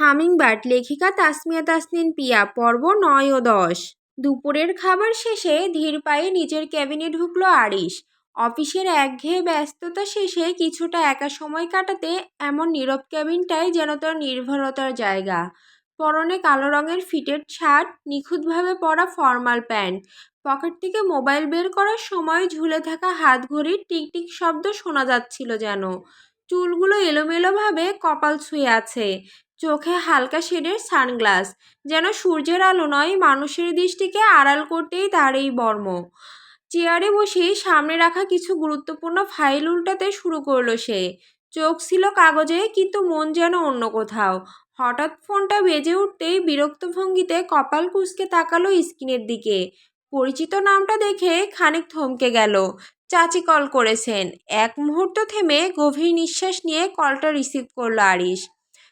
Hummingbird লেখিকা তাসমিয়া তাসনিন পিয়া, পর্ব নয় ও দশ। দুপুরের খাবার শেষে ধীর পায়ে নিজের ক্যাবিনে ঢুকলো আরিশ। অফিসের একঘেয়ে ব্যস্ততা শেষে কিছুটা একা সময় কাটাতে এমন নীরব ক্যাবিনটাই যেন তার নির্ভরতার জায়গা। পরনে কালো রঙের ফিটেড শার্ট, নিখুঁতভাবে পরা ফর্মাল প্যান্ট। পকেট থেকে মোবাইল বের করার সময় ঝুলে থাকা হাত ঘড়ির টিকটিক শব্দ শোনা যাচ্ছিল যেন। চুলগুলো এলোমেলোভাবে কপাল ছুঁয়ে আছে। চোখে হালকা শেডের সানগ্লাস, যেন সূর্যের আলো নয়, মানুষের দৃষ্টিকে আড়াল করতেই তার এই বর্ম চেয়ারে বসে সামনে রাখা কিছু গুরুত্বপূর্ণ ফাইল উল্টাতে শুরু করল সে। চোখ ছিল কাগজে, কিন্তু মন যেন অন্য কোথাও। হঠাৎ ফোনটা বেজে উঠতেই বিরক্ত ভঙ্গিতে কপাল কুঁচকে তাকালো স্ক্রিনের দিকে। পরিচিত নামটা দেখে খানিক থমকে গেল। চাচি কল করেছেন। এক মুহূর্ত থেমে গভীর নিঃশ্বাস নিয়ে কলটা রিসিভ করল আরিশ।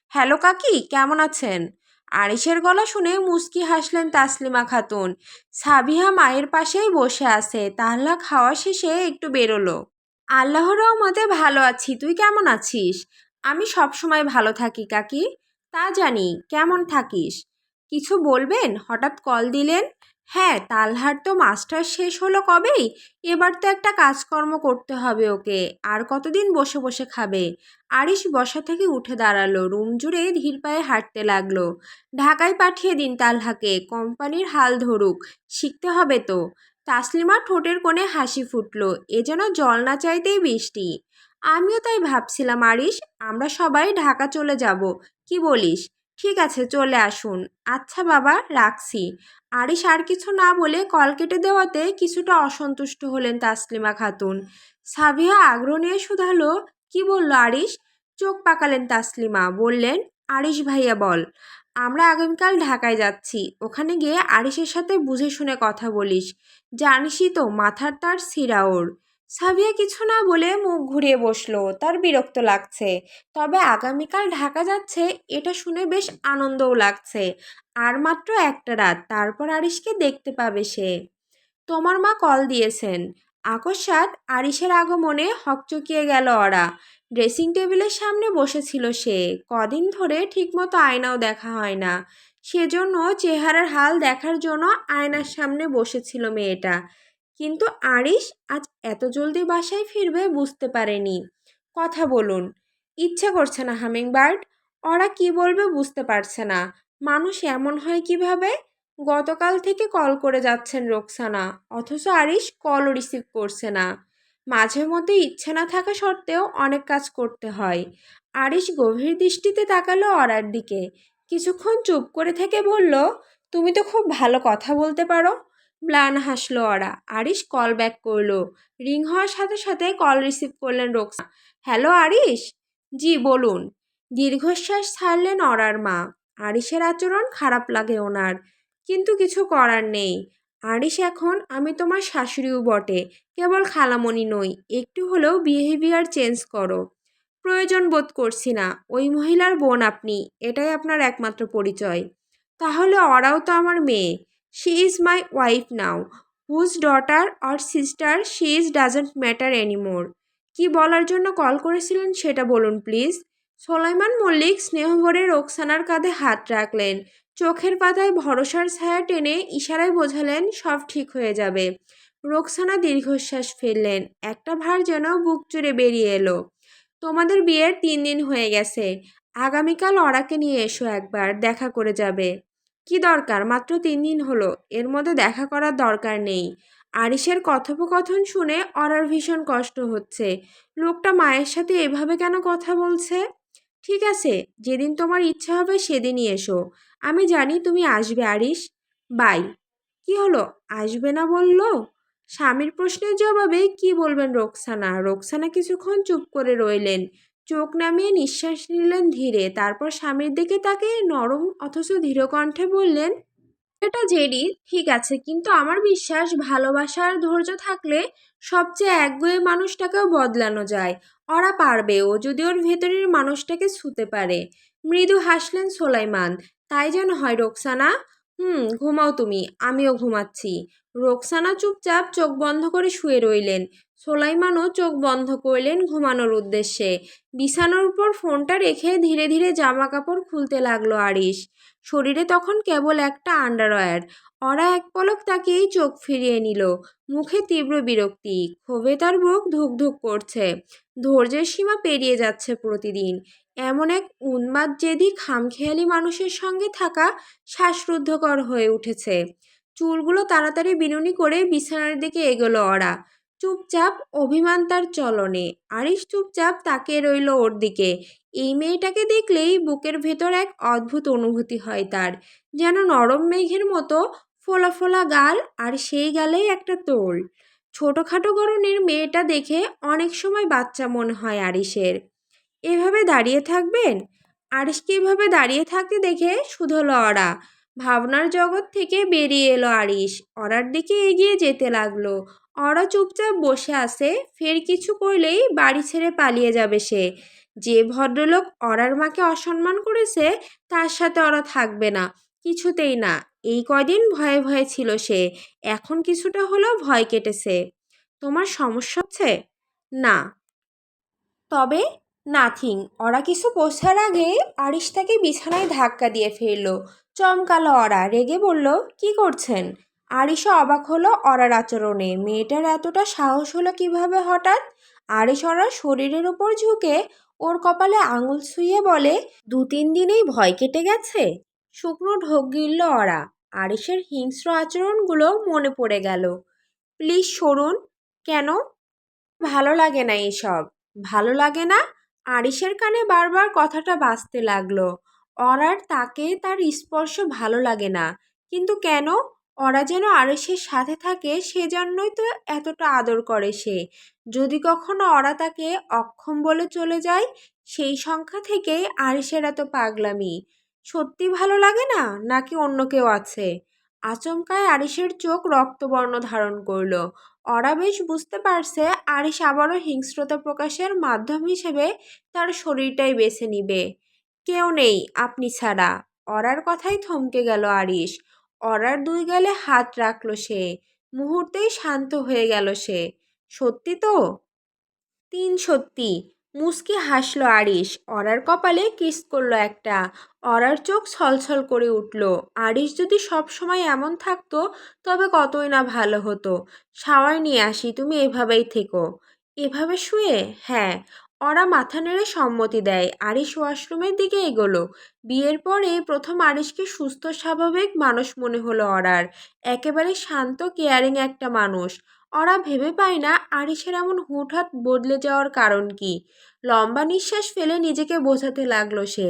হ্যালো কাকি, কেমন আছেন? আরিশের গলা শুনে মুস্কি হাসলেন তাসলিমা খাতুন। সাবিহা মায়ের পাশেই বসে আছে। তাহলা খাওয়া শেষে একটু বেরোলো। আল্লাহর রহমতে ভালো আছি, তুই কেমন আছিস? আমি সবসময় ভালো থাকি কাকি। তা জানি, কেমন থাকিস? কিছু বলবেন? হঠাৎ কল দিলেন? হ্যাঁ তালহার তো মাস্টার শেষ হলো কবেই? এবার তো একটা কাজকর্ম করতে হবে ওকে। আর কতদিন বসে বসে খাবে? আরিশ বসা থেকে উঠে দাঁড়াল। রুম জুড়ে ধীর পায়ে হাঁটতে লাগল। ঢাকায় পাঠিয়ে দিন তালহাকে। কোম্পানির হাল ধরুক। শিখতে হবে তো। তাসলিমা ঠোঁটের কোণে হাসি ফুটলো। এ যেন জল না চাইতেই বৃষ্টি। আমিও তাই ভাবছিলাম, আরিশ। আমরা সবাই ঢাকা চলে যাব। কি বলিস? ঠিক আছে, চলে আসুন। আচ্ছা বাবা, রাখছি। আরিশ আর কিছু না বলে কল কেটে দেওয়াতে কিছুটা অসন্তুষ্ট হলেন তাসলিমা খাতুন। সাবিহা আগ্রহ নিয়ে শুধালো, কি বলল আরিশ? চোখ পাকালেন তাসলিমা, বললেন, আরিশ ভাইয়া বল, আমরা আগামীকাল ঢাকায় যাচ্ছি, ওখানে গিয়ে আরিশের সাথে বুঝে শুনে কথা বলিস। জানিসই তো, মাথার তার সিরা ওর। সাবিয়া কিছু না বলে মুখ ঘুরিয়ে বসল। তার বিরক্ত লাগছে। তবে আগামীকাল ঢাকা যাচ্ছে, এটা শুনে বেশ আনন্দও লাগছে। আর মাত্র একটা রাত, তারপর আরিশকে দেখতে পাবে সে। তোমার মা কল দিয়েছেন। আকস্মাত আরিশের আগমনে হকচকিয়ে গেল ওরা। ড্রেসিং টেবিলের সামনে বসেছিল সে। কদিন ধরে ঠিকমতো আয়নাও দেখা হয় না। সেজন্য চেহারার হাল দেখার জন্য আয়নার সামনে বসেছিল মেয়েটা। কিন্তু আরিশ আজ এত জলদি বাসায় ফিরবে বুঝতে পারেনি। কথা বলুন, ইচ্ছে করছে না হামিংবার্ড। ওরা কি বলবে বুঝতে পারছে না। মানুষ এমন হয় কীভাবে? গতকাল থেকে কল করে যাচ্ছেন রোকসানা, অথচ আরিশ কলও রিসিভ করছে না। মাঝে মধ্যে ইচ্ছে না থাকা সত্ত্বেও অনেক কাজ করতে হয়। আরিশ গভীর দৃষ্টিতে তাকালো অরার দিকে। কিছুক্ষণ চুপ করে থেকে বলল, তুমি তো খুব ভালো কথা বলতে পারো। ম্লান হাসলো অরা আরিশ কল ব্যাক করল। রিং হওয়ার সাথে সাথে কল রিসিভ করলেন রোকসা। হ্যালো আরিশ? জি, বলুন। দীর্ঘশ্বাস ছাড়লেন অরার মা। আরিশের আচরণ খারাপ লাগে ওনার, কিন্তু কিছু করার নেই। আরিশ, এখন আমি তোমার শাশুড়িও বটে, কেবল খালামণি নই, একটু হলেও বিহেভিয়ার চেঞ্জ করো। প্রয়োজন বোধ করছি না, ওই মহিলার বোন আপনি, এটাই আপনার একমাত্র পরিচয়। তাহলে ওরাও তো আমার মেয়ে। She is my wife now whose daughter or sister she is doesn't matter anymore কি বলার জন্য কল করেছিলেন সেটা বলুন প্লিজ সোলাইমান মল্লিক স্নেহভরে রোকসানার কাঁধে হাত রাখলেন। চোখের পাতায় ভরসার ছায়া টেনে ইশারায় বোঝালেন, সব ঠিক হয়ে যাবে। রোকসানা দীর্ঘশ্বাস ফেললেন। একটা ভার যেন বুক চুড়ে বেরিয়ে এলো। তোমাদের বিয়ের তিন দিন হয়ে গেছে। আগামীকাল অরাকে নিয়ে এসো একবার, দেখা করে যাবে। কি দরকার? মাত্র তিন দিন হলো। এর মধ্যে দেখা করার দরকার নেই। আরিসের কথোপকথন শুনে অরার ভীষণ কষ্ট হচ্ছে। লোকটা মায়ের সাথে এভাবে কেন কথা বলছে? ঠিক আছে, যেদিন তোমার ইচ্ছা হবে সেদিনই এসো। আমি জানি তুমি আসবে আরিস বাই। কি হলো? আসবে না বলল? স্বামীর প্রশ্নের জবাবে কি বলবেন রোকসানা? রোকসানা কিছুক্ষণ চুপ করে রইলেন। চোখ নামিয়ে নিঃশ্বাস নিলেন ধীরে। তারপর স্বামীর দিকে তাকে নরম অথচ ধীর কণ্ঠে বললেন, এটা জেডি ঠিক আছে, কিন্তু আমার বিশ্বাস ভালোবাসার ধৈর্য থাকলে সবচেয়ে একগুয়ে মানুষটাকেও বদলানো যায়। ওরা পারবে, ও যদি ওর ভেতরের মানুষটাকে ছুতে পারে। মৃদু হাসলেন সোলাইমান, তাই যেন হয় রোকসানা? হুম, ঘুমাও তুমি, আমিও ঘুমাচ্ছি। রোকসানা চুপচাপ চোখ বন্ধ করে শুয়ে রইলেন। সোলাইমানও চোখ বন্ধ করলেন ঘুমানোর উদ্দেশ্যে। বিছানার উপর ফোনটা রেখে ধীরে ধীরে জামা কাপড় খুলতে লাগল আরিশ। শরীরে তখন কেবল একটা আন্ডারওয়্যার। অরা এক পলক তাকিয়েই চোখ ফিরিয়ে নিল। মুখে তীব্র বিরক্তি। ক্ষোভে তার বুক ধুকধুক করছে। ধৈর্যের সীমা পেরিয়ে যাচ্ছে প্রতিদিন। এমন এক উন্মাদ জেদি খামখেয়ালি মানুষের সঙ্গে থাকা শ্বাসরুদ্ধকর হয়ে উঠেছে। চুলগুলো তাড়াতাড়ি বিনুনি করে বিছানার দিকে এগোলো ওরা চুপচাপ অভিমান তার চলনে। আরিশ চুপচাপ তাকিয়ে রইল ওর দিকে। এই মেয়েটাকে দেখলেই বুকের ভেতর এক অদ্ভুত অনুভূতি হয় তার, যেন নরম মেঘের মতো ফোলা ফোলা গাল আর সেই গালেই একটা তোল। ছোটোখাটো গরনের মেয়েটা দেখে অনেক সময় বাচ্চা মনে হয় আরিশের। এভাবে দাঁড়িয়ে থাকবেন? আরিশকে এভাবে দাঁড়িয়ে থাকতে দেখে শুধলো অরা ভাবনার জগৎ থেকে বেরিয়ে এলো আরিশ। অরার দিকে এগিয়ে যেতে লাগল। অরা চুপচাপ বসে আছে, ফের কিছু করলেই বাড়ি ছেড়ে পালিয়ে যাবে সে। যে ভদ্রলোক অরার মাকে অসম্মান করেছে, তার সাথে অরা থাকবে না, কিছুতেই না। এই কদিন ভয়ে ভয়ে ছিল সে, এখন কিছুটা হলেও ভয় কেটেছে। তোমার সমস্যা হচ্ছে? না। তবে নাথিং, ওরা কিছু বোঝার আগে আরিশ তাকে বিছানায় ধাক্কা দিয়ে ফেলল। চমকালো অরা রেগে বলল, কি করছেন? আরিশও অবাক হলো অরার আচরণে। মেয়েটার এতটা সাহস হলো কীভাবে হঠাৎ? আরিশ অরার শরীরের উপর ঝুঁকে ওর কপালে আঙুল ছুঁয়ে বলে, দু তিন দিনেই ভয় কেটে গেছে? শুকনো ঢোক গিলল অরা আরিশের হিংস্র আচরণগুলো মনে পড়ে গেল। প্লিজ সরুন, কেন? ভালো লাগে না এসব। ভালো লাগে না? আরিশের কানে বারবার কথাটা বাজতে লাগল। অরার তাকে তার স্পর্শ ভালো লাগে না। কিন্তু কেন? ওরা যেন আরিশের সাথে থাকে সেজন্যই তো এতটা আদর করে সে। যদি কখনো অরা তাকে অক্ষম বলে চলে যায়, সেই সংখ্যা থেকেই আরিশের এত পাগলামি। সত্যি ভালো লাগে না? নাকি অন্য কেউ আছে? আচমকায় আরিশের চোখ রক্তবর্ণ ধারণ করল। ওরা বেশ বুঝতে পারছে আরিশ আবারও হিংস্রতা প্রকাশের মাধ্যম হিসেবে তার শরীরটাই বেছে নিবে। কেউ নেই, আপনি ছাড়া। অরার কথাই থমকে গেল আরিশ। অরার দুই গালে হাত রাখল সে। মুহূর্তেই শান্ত হয়ে গেল সে। সত্যি তো? তিন সত্যি। মুস্কি হাসলো আরিশ। অরার কপালে কিস করল একটা। অরার চোখ ছলছল করে উঠল। আরিশ যদি সব সময় এমন থাকতো, তবে কতই না ভালো হতো। সাওয়ার নিয়ে আসি, তুমি এভাবেই থেকো। এভাবে শুয়ে? হ্যাঁ। ওরা মাথা নেড়ে সম্মতি দেয়। আরিশ ওয়াশরুমের দিকে এগোলো। বিয়ের পরে প্রথম আরিশকে সুস্থ, স্বাভাবিক মানুষ মনে হলো অরার। একেবারে শান্ত, কেয়ারিং একটা মানুষ। ওরা ভেবে পায় না আরিশের এমন হুটহাট বদলে যাওয়ার কারণ কি। লম্বা নিঃশ্বাস ফেলে নিজেকে বোঝাতে লাগল সে।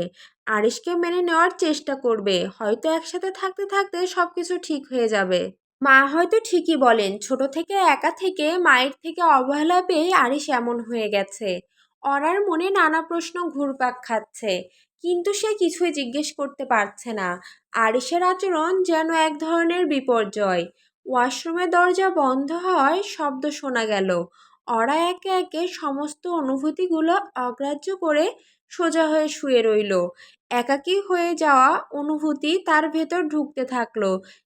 আরিশকে মেনে নেওয়ার চেষ্টা করবে, হয়তো একসাথে থাকতে থাকতে সব কিছু ঠিক হয়ে যাবে। মা হয়তো ঠিকই বলেন, ছোট থেকে একা থেকে মায়ের থেকে অবহেলা পেয়ে আরিশ এমন হয়ে গেছে। অরার মনে নানা প্রশ্ন ঘুরপাক খাচ্ছে, কিন্তু সে কিছুই জিজ্ঞেস করতে পারছে না। আরিশের আচরণ যেন এক ধরনের বিপর্যয়। ওয়াশরুমের দরজা বন্ধ হওয়ায় শব্দ শোনা গেল। অরা একে একে সমস্ত অনুভূতিগুলো অগ্রাহ্য করে সোজা হয়ে শুয়ে রইল। একাকী হয়ে যাওয়া অনুভূতি তার ভেতর ঢুকতে থাকল,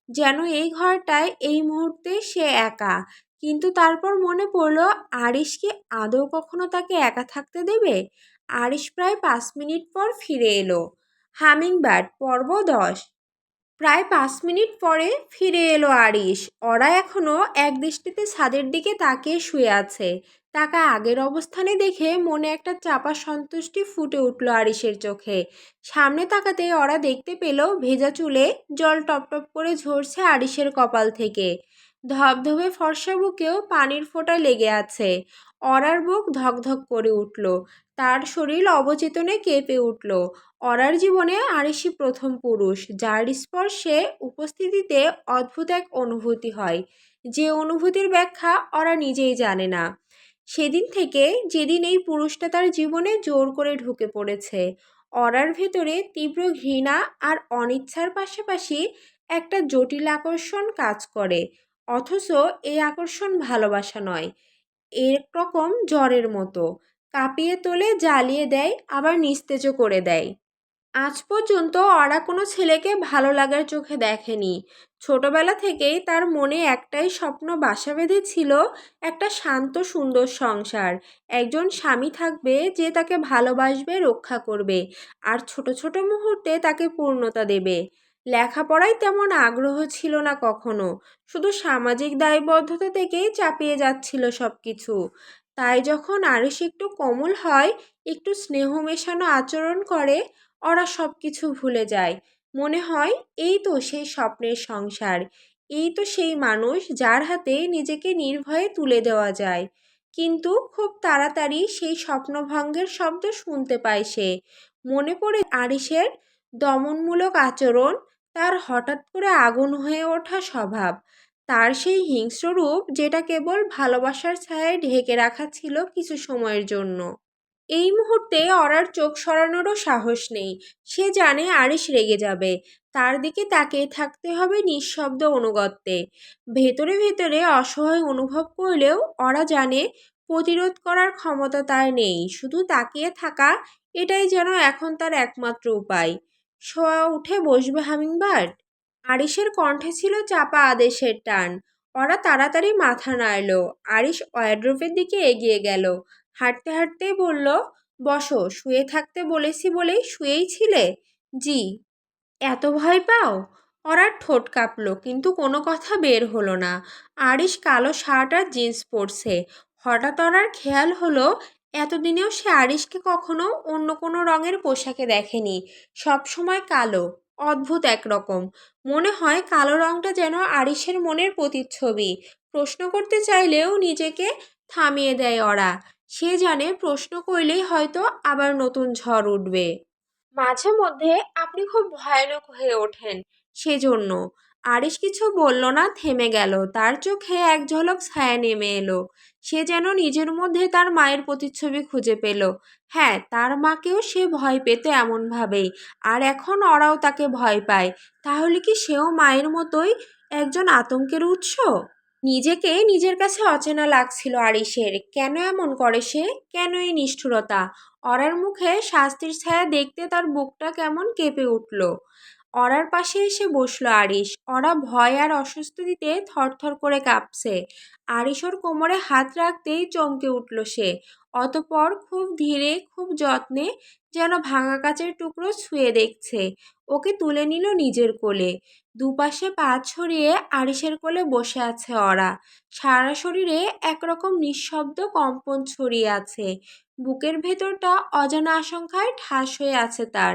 যেন এই ঘরটায় এই মুহূর্তে সে একা। কিন্তু তারপর মনে পড়ল, আরিশ কি আদৌ কখনো তাকে একা থাকতে দেবে? আরিশ প্রায় পাঁচ মিনিট পর ফিরে এলো। হামিং বার্ড পর্ব দশ। প্রায় পাঁচ মিনিট পরে ফিরে এলো আরিশ। ওরা এখনও এক দৃষ্টিতে ছাদের দিকে তাকিয়ে শুয়ে আছে। তাকে আগের অবস্থানে দেখে মনে একটা চাপা সন্তুষ্টি ফুটে উঠল আরিশের চোখে। সামনে তাকাতে ওরা দেখতে পেল ভেজা চুলে জল টপটপ করে ঝরছে আরিশের কপাল থেকে। ধবধবে ফর্সা বুকেও পানির ফোঁটা লেগে আছে। অরার বুক ধকধক করে উঠল। তার শরীর অবচেতনে কেঁপে উঠল। অরার জীবনে আরিসি প্রথম পুরুষ, যার স্পর্শে উপস্থিতিতে অদ্ভুত এক অনুভূতি হয়। যে অনুভূতির ব্যাখ্যা ওরা নিজেই জানে না। সেদিন থেকে যেদিন এই পুরুষটা তার জীবনে জোর করে ঢুকে পড়েছে, অরার ভেতরে তীব্র ঘৃণা আর অনিচ্ছার পাশাপাশি একটা জটিল আকর্ষণ কাজ করে। অথচ এই আকর্ষণ ভালোবাসা নয়, এরকম জ্বরের মতো। কাঁপিয়ে তোলে জ্বালিয়ে দেয়, আবার নিস্তেজও করে দেয়। আজ পর্যন্ত অরা কোনো ছেলেকে ভালো লাগার চোখে দেখেনি। ছোটবেলা থেকেই তার মনে একটাই স্বপ্ন বাসা বেঁধেছিল একটা শান্ত, সুন্দর সংসার। একজন স্বামী থাকবে যে তাকে ভালোবাসবে, রক্ষা করবে, আর ছোট ছোট মুহূর্তে তাকে পূর্ণতা দেবে। লেখাপড়ায় তেমন আগ্রহ ছিল না কখনো। শুধু সামাজিক দায়বদ্ধতা থেকেই চাপিয়ে যাচ্ছিল সব কিছু তাই যখন আরিস একটু কোমল হয়, একটু স্নেহ মেশানো আচরণ করে, ওরা সব কিছু ভুলে যায়। মনে হয়, এই তো সেই স্বপ্নের সংসার। এই তো সেই মানুষ যার হাতে নিজেকে নির্ভয়ে তুলে দেওয়া যায়। কিন্তু খুব তাড়াতাড়ি সেই স্বপ্নভঙ্গের শব্দ শুনতে পায় সে। মনে পড়ে আরিসের দমনমূলক আচরণ, তার হঠাৎ করে আগুন হয়ে ওঠা স্বভাব। তার সেই হিংস্র রূপ যেটা কেবল ভালোবাসার ছায়ায় ঢেকে রাখা ছিল কিছু সময়ের জন্য। এই মুহূর্তে অরার চোখ সরানোরও সাহস নেই। সে জানে আরিশ রেগে যাবে। তার দিকে তাকিয়ে থাকতে হবে নিঃশব্দ অনুগত্যে। ভেতরে ভেতরে অসহায় অনুভব করলেও অরা জানে প্রতিরোধ করার ক্ষমতা তার নেই। শুধু তাকিয়ে থাকা, এটাই যেন এখন তার একমাত্র উপায়। শোয়া, উঠে বসবে হামিংবার্ড আরিশের কণ্ঠে ছিল চাপা আদেশের টান। ওরা তাড়াতাড়ি মাথা নাড়ল। আরিশ ওয়ার্ড্রোপের দিকে এগিয়ে গেল। হাঁটতে হাঁটতে বলল, বসো, শুয়ে থাকতে বলেছি বলেই শুয়েই ছিলে? জি। এত ভয় পাও? ওরা ঠোঁট কাঁপল, কিন্তু কোনো কথা বের হলো না। আরিশ কালো শার্ট আর জিন্স পরছে। হঠাৎ অরার খেয়াল হলো, এতদিনেও সে আরিশকে কখনো অন্য কোনো রঙের পোশাকে দেখেনি। সব সময় কালো। অদ্ভুত একরকম। মনে হয় কালো রঙটা যেন আরিশের মনের প্রতিচ্ছবি। প্রশ্ন করতে চাইলেও নিজেকে থামিয়ে দেয় ওরা। সে জানে প্রশ্ন করলেই হয়তো আবার নতুন ঝড় উঠবে। মাঝে মধ্যে আপনি খুব ভয়ানক হয়ে ওঠেন সেজন্য। আরিশ কিছু বলল না, থেমে গেল। তার চোখে এক ঝলক ছায়া নেমে এলো। সে যেন নিজের মধ্যে তার মায়ের প্রতিচ্ছবি খুঁজে পেল। হ্যাঁ তার মাকেও সে ভয় পেত এমনভাবেই। আর এখন ওরাও তাকে ভয় পায়। তাহলে কি সেও মায়ের মতোই একজন আতঙ্কের উৎস? নিজেকে নিজের কাছে অচেনা লাগছিল আরিসের। কেন এমন করে সে? কেন এই নিষ্ঠুরতা? অরার মুখে শাস্তির ছায়া দেখতে তার বুকটা কেমন কেঁপে উঠল। অরার পাশে এসে বসল আরিশ। অরা ভয় আর অস্বস্তিতে থরথর করে কাঁপছে। আরিশ কোমরে হাত রাখতেই চমকে উঠল সে। অতপর খুব ধীরে, খুব যত্নে যেন ভাঙা কাচের টুকরো ছুঁয়ে দেখছে। ওকে তুলে নিল নিজের কোলে। দুপাশে পা ছড়িয়ে আরিশের কোলে বসে আছে অরা। সারা শরীরে একরকম নিঃশব্দ কম্পন ছড়িয়ে আছে। বুকের ভেতরটা অজানা আশঙ্কায় ঠাস হয়ে আছে তার।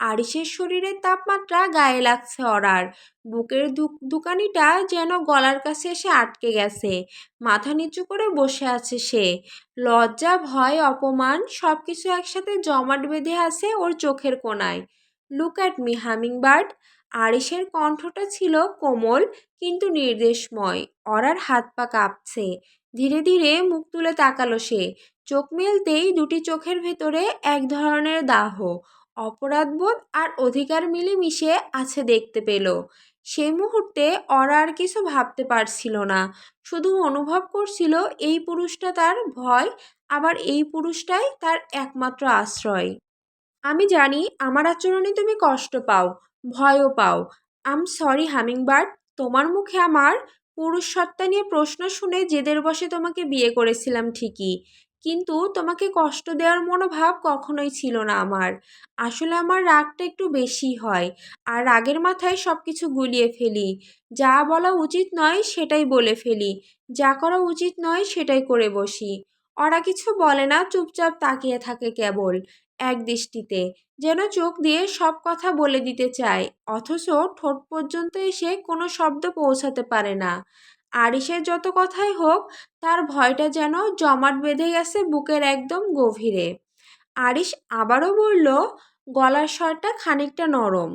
আরিসের শরীরের তাপমাত্রা গায়ে লাগছে অরার। বুকের দোকানিটা যেন গলার কাছে এসে আটকে গেছে। মাথা নিচু করে বসে আছে সে। লজ্জা, ভয়, অপমান সব কিছু একসাথে জমাট বেঁধে আছে ওর চোখের কোনায় look at me humming bird আরিসের কণ্ঠটা ছিল কোমল কিন্তু নির্দেশময়। অরার হাত পা কাঁপছে। ধীরে ধীরে মুখ তুলে তাকালো সে। চোখ মেলতেই দুটি চোখের ভেতরে এক ধরনের দাহ। অপরাধবোধ আর অধিকার মিলেমিশে আছে দেখতে পেল। সেই মুহূর্তে অরা আর কিছু ভাবতে পারছিল না। শুধু অনুভব করছিল এই পুরুষটা তার ভয়, আবার এই পুরুষটাই তার একমাত্র আশ্রয়। আমি জানি, আমার আচরণে তুমি কষ্ট পাও, ভয়ও পাও। আম সরি, হামিংবার্ড, তোমার মুখে আমার পুরুষ সত্তা নিয়ে প্রশ্ন শুনে জেদের বসে তোমাকে বিয়ে করেছিলাম ঠিকই। কিন্তু তোমাকে কষ্ট দেওয়ার মনোভাব কখনোই ছিল না আমার। আসলে আমার রাগটা একটু বেশি হয় আর রাগের মাথায় সব কিছু গুলিয়ে ফেলি। যা বলা উচিত নয় সেটাই বলে ফেলি। যা করা উচিত নয় সেটাই করে বসি। ওরা কিছু বলে না, চুপচাপ তাকিয়ে থাকে কেবল এক দৃষ্টিতে। যেন চোখ দিয়ে সব কথা বলে দিতে চায়, অথচ ঠোঁট পর্যন্ত এসে কোনো শব্দ পৌঁছাতে পারে না। আরিসের যত কথাই হোক, তার ভয়টা যেন জমাট বেঁধে গেছে বুকের একদম গভীরে। আরিস আবারও বলল, গলার স্বরটা খানিকটা নরম।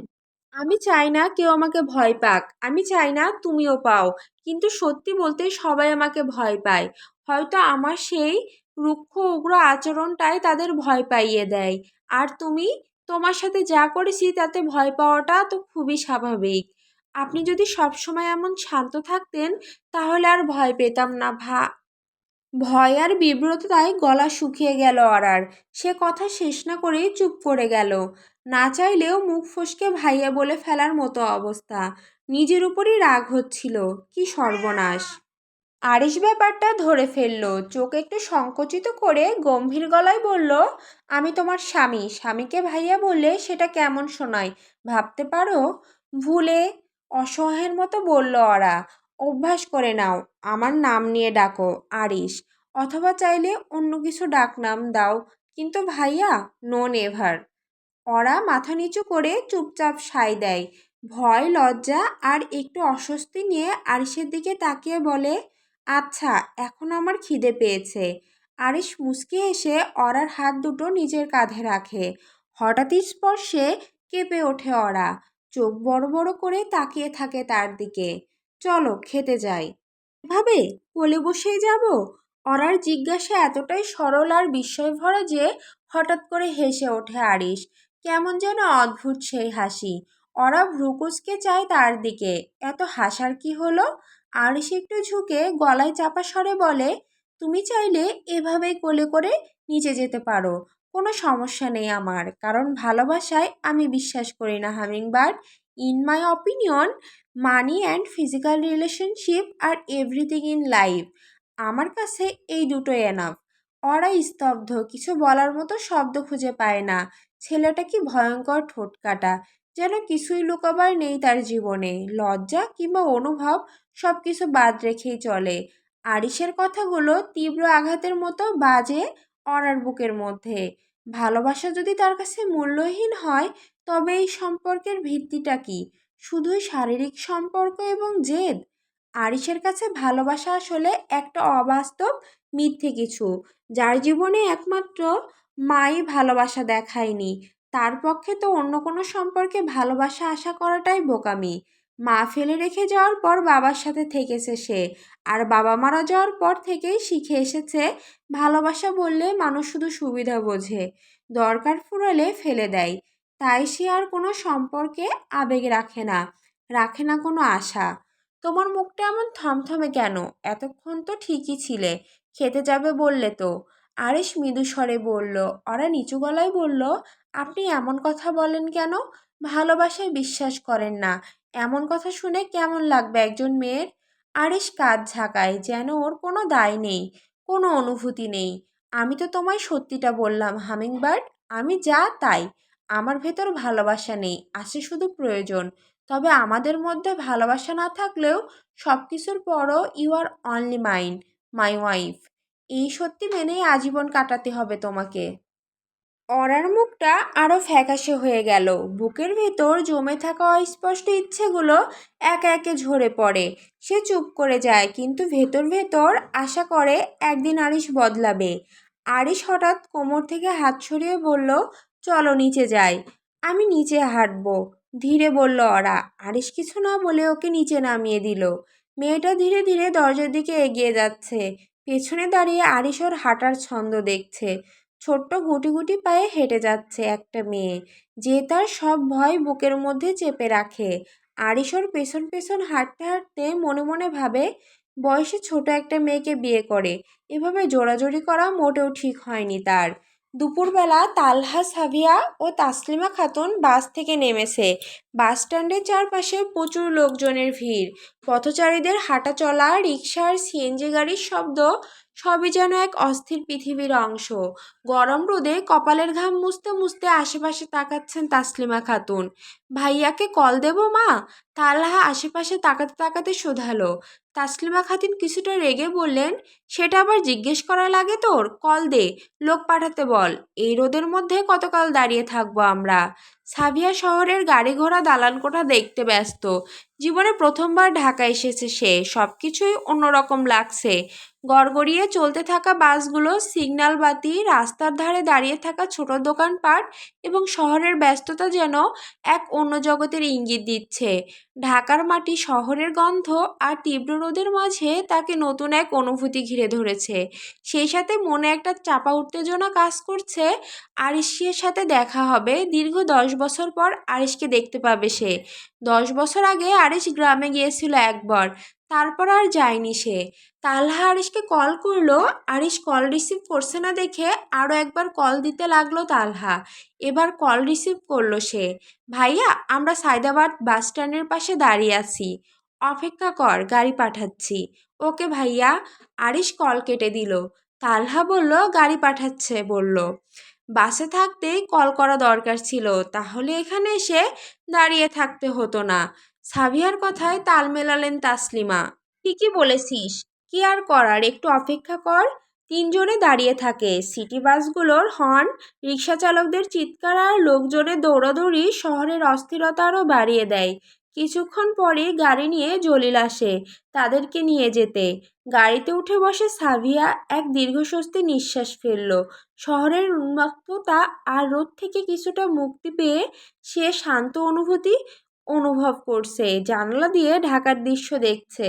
আমি চাই না কেউ আমাকে ভয় পাক। আমি চাই না তুমিও পাও। কিন্তু সত্যি বলতে সবাই আমাকে ভয় পায়। হয়তো আমার সেই রুক্ষ, উগ্র আচরণটাই তাদের ভয় পাইয়ে দেয়। আর তুমি, তোমার সাথে যা করেছি তাতে ভয় পাওয়াটা তো খুবই স্বাভাবিক। আপনি যদি সবসময় এমন শান্ত থাকতেন, তাহলে আর ভয় পেতাম না ভা। ভয় আর বিব্রততায় গলা শুকিয়ে গেল অরার। সে কথা শেষ না করেই চুপ করে গেল। না চাইলেও মুখ ফসকে ভাইয়া বলে ফেলার মতো অবস্থা। নিজের উপরই রাগ হচ্ছিল। কি সর্বনাশ। আরিশ ব্যাপারটা ধরে ফেলল। চোখ একটু সংকুচিত করে গম্ভীর গলায় বলল, আমি তোমার স্বামী। স্বামীকে ভাইয়া বললে সেটা কেমন শোনায়? ভাবতে পারো? ভুলে অসহায়ের মতো বলল ওরা, অভ্যাস করে নাও, আমার নাম নিয়ে ডাকো, আরিশ। অথবা চাইলে অন্য কিছু ডাকনাম দাও, কিন্তু ভাইয়া, নো নেভার। ওরা মাথা নিচু করে চুপচাপ সায় দেয়। ভয়, লজ্জা আর একটু অস্বস্তি নিয়ে আরিশের দিকে তাকিয়ে বলে আচ্ছা এখন আমার খিদে পেয়েছে। আরিশ মুচকি এসে অরার হাত দুটো নিজের কাঁধে রাখে। হঠাৎই স্পর্শে কেঁপে ওঠে অরা চোখ বড় বড় করে তাকিয়ে থাকে তার দিকে। চলো, খেতে যাই। এভাবে? কোলে বসেই যাব? অরার জিজ্ঞাসা এতটাই সরল আর বিস্ময় ভরা যে হঠাৎ করে হেসে ওঠে আরিশ। কেমন যেন অদ্ভুত সেই হাসি। অরা ভ্রুকুচকে চায় তার দিকে। এত হাসার কি হলো? আরিশ একটু ঝুঁকে গলায় চাপা স্বরে বলে, তুমি চাইলে এভাবেই কোলে করে নিচে যেতে পারো। কোনো সমস্যা নেই আমার। কারণ ভালোবাসায় আমি বিশ্বাস করি না humming hummingbird in my opinion money and physical relationship R everything in life আমার কাছে এই দুটোই এনাফ ওরা স্তব্ধ, কিছু বলার মতো শব্দ খুঁজে পায় না। ছেলেটা কি ভয়ঙ্কর ঠোঁটকাটা যেন কিছুই লুকাবার নেই তার জীবনে। লজ্জা কিংবা অনুভব সব কিছু বাদ রেখেই চলে। আরিসের কথাগুলো তীব্র আঘাতের মতো বাজে অনার বুকের মধ্যে। ভালোবাসা যদি তার কাছে মূল্যহীন হয়, তবে এই সম্পর্কের ভিত্তিটা কি? শুধুই শারীরিক সম্পর্ক এবং জেদ? আরিসের কাছে ভালোবাসা আসলে একটা অবাস্তব, মিথ্যে কিছু, যার জীবনে একমাত্র মাই ভালোবাসা দেখায়নি। তার পক্ষে তো অন্য কোনো সম্পর্কে ভালোবাসা আশা করাটাই বোকামি। মা ফেলে রেখে যাওয়ার পর বাবার সাথে থেকেছে সে। আর বাবা মারা যাওয়ার পর থেকেই শিখে এসেছে ভালোবাসা বললে মানুষ শুধু সুবিধা বোঝে, দরকার ফুরালে ফেলে দেয়। তাই সে আর কোনো সম্পর্কে আবেগ রাখে না রাখে না কোনো আশা। তোমার মুখটা এমন থমথমে কেন? এতক্ষণ তো ঠিকই ছিলে, খেতে যাবে বললে তো। আরেশ মৃদু স্বরে বলল ওরা নিচু গলায় বলল, আপনি এমন কথা বলেন কেন? ভালোবাসায় বিশ্বাস করেন না এমন কথা শুনে কেমন লাগবে একজন মেয়ের? আরেশ কাজ ঝাঁকায়, যেন ওর কোনো দায় নেই, কোনো অনুভূতি নেই। আমি তো তোমায় সত্যিটা বললাম, হামিংবার্ড, আমি যা তাই। আমার ভেতর ভালোবাসা নেই আছে শুধু প্রয়োজন। তবে আমাদের মধ্যে ভালোবাসা না থাকলেও সব কিছুর পরও you are only mine my wife এই সত্যি মেনেই আজীবন কাটাতে হবে তোমাকে। অরার মুখটা আরও ফ্যাকাশে হয়ে গেল। বুকের ভেতর জমে থাকা অস্পষ্ট ইচ্ছেগুলো একে একে ঝরে পড়ে। সে চুপ করে যায়, কিন্তু ভেতর ভেতর আশা করে একদিন আরিশ বদলাবে। আরিশ হঠাৎ কোমর থেকে হাত সরিয়ে বলল, চলো নিচে যাই। আমি নিচে হাঁটবো। ধীরে বলল ওরা আরিশ কিছু না বলে ওকে নিচে নামিয়ে দিল। মেয়েটা ধীরে ধীরে দরজার দিকে এগিয়ে যাচ্ছে। পেছনে দাঁড়িয়ে আরিশ ওর হাঁটার ছন্দ দেখছে। ছোট্ট গুটি গুটি পায়ে হেঁটে যাচ্ছে একটা মেয়ে, যে তার সব ভয় বুকের মধ্যে চেপে রাখে। আরিশোর পেছন পেছন হাঁটতে হাঁটতে মনে মনে ভাবে, বয়সে ছোট একটা মেয়েকে বিয়ে করে, এভাবে জোড়াজোড়ি করা মোটেও ঠিক হয়নি তার। দুপুরবেলা তালহা, সাভিয়া ও তাসলিমা খাতুন বাস থেকে নেমেছে। বাস স্ট্যান্ডের চারপাশে প্রচুর লোকজনের ভিড়। পথচারীদের হাঁটা চলা রিক্সার সিএনজি গাড়ির শব্দ সবই যেন এক অস্থির পৃথিবীর অংশ। গরম রোদে কপালের ঘাম মুছতে মুছতে আশেপাশে তাকাচ্ছেন তাসলিমা খাতুন। ভাইয়াকে কল দেব, মা? তালহা আশেপাশে তাকাতে তাকাতে শোধালো। তাসলিমা খাতুন কিছুটা রেগে বললেন, সেটা আবার জিজ্ঞেস করা লাগে তোর? কল দে, লোক পাঠাতে বল। এই রোদের মধ্যে কতকাল দাঁড়িয়ে থাকব আমরা? সাভিয়া শহরের গাড়ি ঘোড়া দালান কোঠা দেখতে ব্যস্ত। জীবনে প্রথমবার ঢাকা এসেছে সে সব কিছুই অন্যরকম লাগছে। গড়গড়িয়ে চলতে থাকা বাসগুলো, সিগন্যাল বাতি, রাস্তার ধারে দাঁড়িয়ে থাকা ছোট দোকানপাট এবং শহরের ব্যস্ততা যেন এক অন্য জগতের ইঙ্গিত দিচ্ছে। ঢাকার মাটি শহরের গন্ধ আর তীব্র রোদের মাঝে তাকে নতুন এক অনুভূতি ঘিরে ধরেছে। সেই সাথে মনে একটা চাপা উত্তেজনা কাজ করছে। আরিশের সাথে দেখা হবে। দীর্ঘ দশ বছর পর আরিশকে দেখতে পাবে সে। দশ বছর আগে আরিশ গ্রামে গিয়েছিল একবার। তারপর আর যায়নি সে। তালহা আরিশকে কল করল। আরিশ কল রিসিভ করছে না দেখে আরও একবার কল দিতে লাগল তালহা। এবার কল রিসিভ করল সে। ভাইয়া, আমরা সায়দাবাদ বাস স্ট্যান্ডের পাশে দাঁড়িয়ে আছি। অপেক্ষা কর, গাড়ি পাঠাচ্ছি। ওকে ভাইয়া আরিশ কল কেটে দিল। তালহা বলল, গাড়ি পাঠাচ্ছে বলল। বাসে থাকতেই কল করা দরকার ছিল। তাহলে এখানে এসে দাঁড়িয়ে থাকতে হতো না। সাবিয়ার কথায় তাল মেলালেন তাসলিমা। ঠিকই বলেছিস। কি আর করার? একটু অপেক্ষা কর। তিনজনে দাঁড়িয়ে থাকে। সিটি বাসগুলোর হর্ন রিক্সা চালকদের চিৎকার আর লোকজনের দৌড়াদৌড়ি শহরের অস্থিরতা আরও বাড়িয়ে দেয়। কিছুক্ষণ পরে গাড়ি নিয়ে জলিল আসে তাদেরকে নিয়ে যেতে। গাড়িতে উঠে বসে সাভিয়া এক দীর্ঘস্বস্তি নিঃশ্বাস ফেলল। শহরের উন্মত্ততা আর রোদ থেকে কিছুটা মুক্তি পেয়ে সে শান্ত অনুভূতি অনুভব করছে। জানলা দিয়ে ঢাকার দৃশ্য দেখছে।